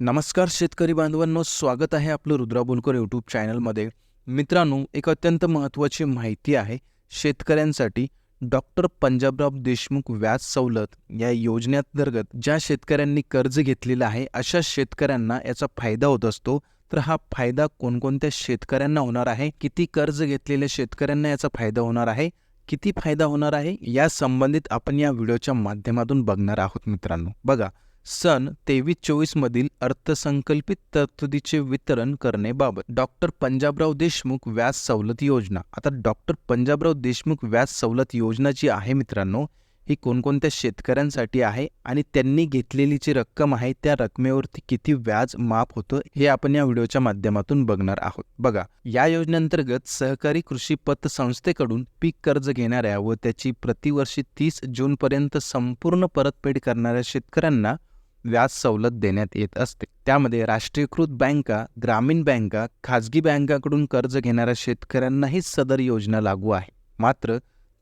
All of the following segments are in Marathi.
नमस्कार शेतकरी बांधवांनो स्वागत आहे आपलं रुद्रा बोलकर यूट्यूब चॅनलमध्ये मित्रांनो एक अत्यंत महत्त्वाची माहिती आहे शेतकऱ्यांसाठी डॉक्टर पंजाबराव देशमुख व्याज सवलत या योजनेअंतर्गत ज्या शेतकऱ्यांनी कर्ज घेतलेलं आहे अशा शेतकऱ्यांना याचा फायदा होत असतो. तर हा फायदा कोणकोणत्या शेतकऱ्यांना होणार आहे? किती कर्ज घेतलेल्या शेतकऱ्यांना याचा फायदा होणार आहे? किती फायदा होणार आहे? या संबंधित आपण या व्हिडिओच्या माध्यमातून बघणार आहोत मित्रांनो. बघा सन तेवीस चोवीस मधील अर्थसंकल्पित तरतुदीचे वितरण करण्याबाबत डॉक्टर पंजाबराव देशमुख व्याज सवलत योजना. आता डॉक्टर पंजाबराव देशमुख व्याज सवलत योजना जी आहे मित्रांनो ही कोणकोणत्या शेतकऱ्यांसाठी आहे आणि त्यांनी घेतलेली जी रक्कम आहे त्या रकमेवरती किती व्याज माफ होतं हे आपण या व्हिडिओच्या माध्यमातून बघणार आहोत. बघा या योजनेअंतर्गत सहकारी कृषी पतसंस्थेकडून पीक कर्ज घेणाऱ्या व त्याची प्रतिवर्षी तीस जूनपर्यंत संपूर्ण परतफेड करणाऱ्या शेतकऱ्यांना व्याज सवलत देण्यात येत असते. त्यामध्ये राष्ट्रीयकृत बँका ग्रामीण बँका खाजगी बँकाकडून कर्ज घेणाऱ्या शेतकऱ्यांनाही सदर योजना लागू आहे. मात्र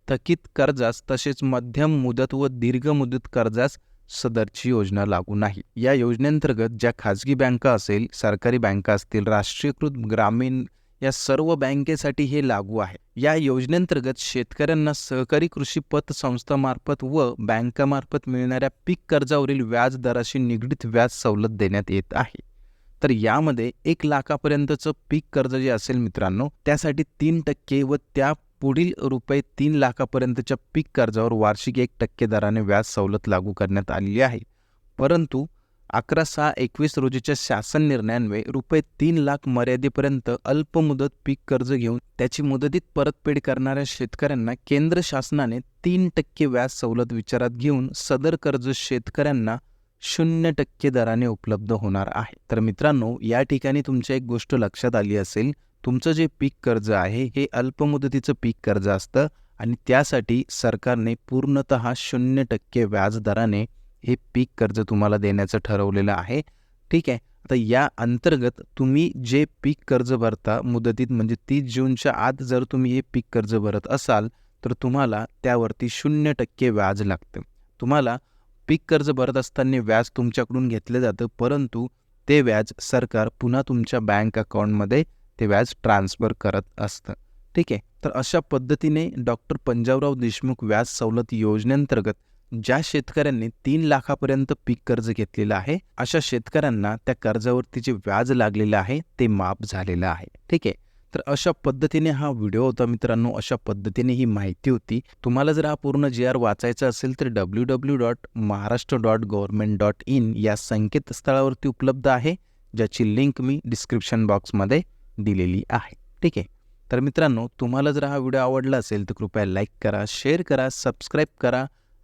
थकीत कर्जास तसेच मध्यम मुदत व दीर्घ मुदत कर्जास सदरची योजना लागू नाही. या योजनेअंतर्गत ज्या खाजगी बँका असेल सरकारी बँका असतील राष्ट्रीयकृत ग्रामीण या सर्व बँकेसाठी हे लागू आहे. या योजनेअंतर्गत शेतकऱ्यांना सहकारी कृषी पतसंस्थामार्फत व बँकामार्फत मिळणाऱ्या पीक कर्जावरील व्याज दराशी निगडीत व्याज सवलत देण्यात येत आहे. तर यामध्ये एक लाखापर्यंतचं पीक कर्ज जे असेल मित्रांनो त्यासाठी तीन टक्के व त्या पुढील रुपये तीन लाखापर्यंतच्या पीक कर्जावर वार्षिक एक टक्के दराने व्याज सवलत लागू करण्यात आलेली आहे. परंतु अकरा सहा एकवीस रोजीच्या शासन निर्णयान्वये रुपये तीन लाख मर्यादेपर्यंत अल्पमुदत पीक कर्ज घेऊन त्याची मुदतीत परतफेड करणाऱ्या शेतकऱ्यांना केंद्र शासनाने तीन टक्के व्याज सवलत विचारात घेऊन सदर कर्ज शेतकऱ्यांना शून्य टक्के दराने उपलब्ध होणार आहे. तर मित्रांनो या ठिकाणी तुमच्या एक गोष्ट लक्षात आली असेल तुमचं जे पीक कर्ज आहे हे अल्पमुदतीचं पीक कर्ज असतं आणि त्यासाठी सरकारने पूर्णत शून्य टक्के व्याज दराने हे पीक कर्ज तुम्हाला देण्याचं ठरवलेलं आहे. ठीक आहे. आता या अंतर्गत तुम्ही जे पीक कर्ज भरता मुदतीत म्हणजे तीस जूनच्या आत जर तुम्ही हे पीक कर्ज भरत असाल तर तुम्हाला त्यावरती शून्य टक्के व्याज लागतं. तुम्हाला पीक कर्ज भरत असताना व्याज तुमच्याकडून घेतलं जातं परंतु ते व्याज सरकार पुन्हा तुमच्या बँक अकाउंटमध्ये ते व्याज ट्रान्सफर करत असतं. ठीक आहे. तर अशा पद्धतीने डॉक्टर पंजाबराव देशमुख व्याज सवलत योजनेअंतर्गत ज्या शेतकऱ्यांनी तीन लाखापर्यंत पीक कर्ज घेतलेलं आहे अशा शेतकऱ्यांना त्या कर्जावरती जे व्याज लागलेलं आहे ते माफ झालेलं आहे. ठीक आहे? तर अशा पद्धतीने हा व्हिडिओ होता मित्रांनो अशा पद्धतीने ही माहिती होती. तुम्हाला जर हा पूर्ण जी आर वाचायचा असेल तर W W dot Maharashtra dot government dot in या संकेतस्थळावरती उपलब्ध आहे ज्याची लिंक मी डिस्क्रिप्शन बॉक्समध्ये दिलेली आहे. ठीक आहे? तर मित्रांनो तुम्हाला जर हा व्हिडिओ आवडला असेल तर कृपया लाईक करा शेअर करा सबस्क्राईब करा.